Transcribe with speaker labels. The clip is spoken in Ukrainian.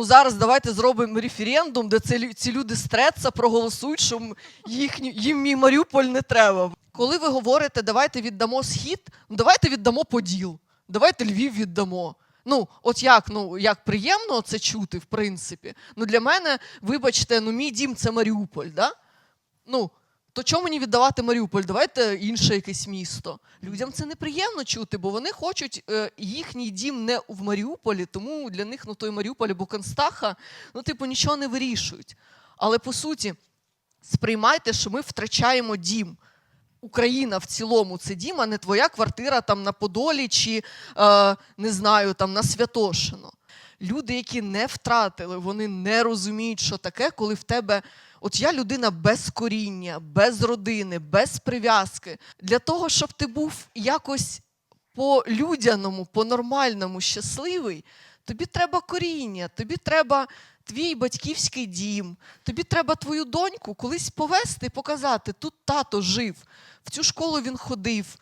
Speaker 1: Ну, Зараз давайте зробимо референдум, де ці люди Треца проголосують, що їхню, їм мій Маріуполь не треба. Коли ви говорите, давайте віддамо схід, ну давайте віддамо Поділ, давайте Львів віддамо. Ну, от як, ну як приємно це чути, в принципі. Ну для мене, вибачте, ну мій дім це Маріуполь, да? Ну, то чому мені віддавати Маріуполь? Давайте інше якесь місто. Людям це неприємно чути, бо вони хочуть е, їхній дім не в Маріуполі, тому для них ну, той Маріуполь або Констаха, ну, типу, нічого не вирішують. Але по суті, сприймайте, що ми втрачаємо дім. Україна в цілому це дім, а не твоя квартира там на Подолі чи е, не знаю, там на Святошино. Люди, які не втратили, вони не розуміють, що таке, коли в тебе. От я людина без коріння, без родини, без прив'язки. Для того, щоб ти був якось по-людяному, по-нормальному щасливий, тобі треба коріння, тобі треба твій батьківський дім, тобі треба твою доньку колись повести і показати, тут тато жив, в цю школу він ходив,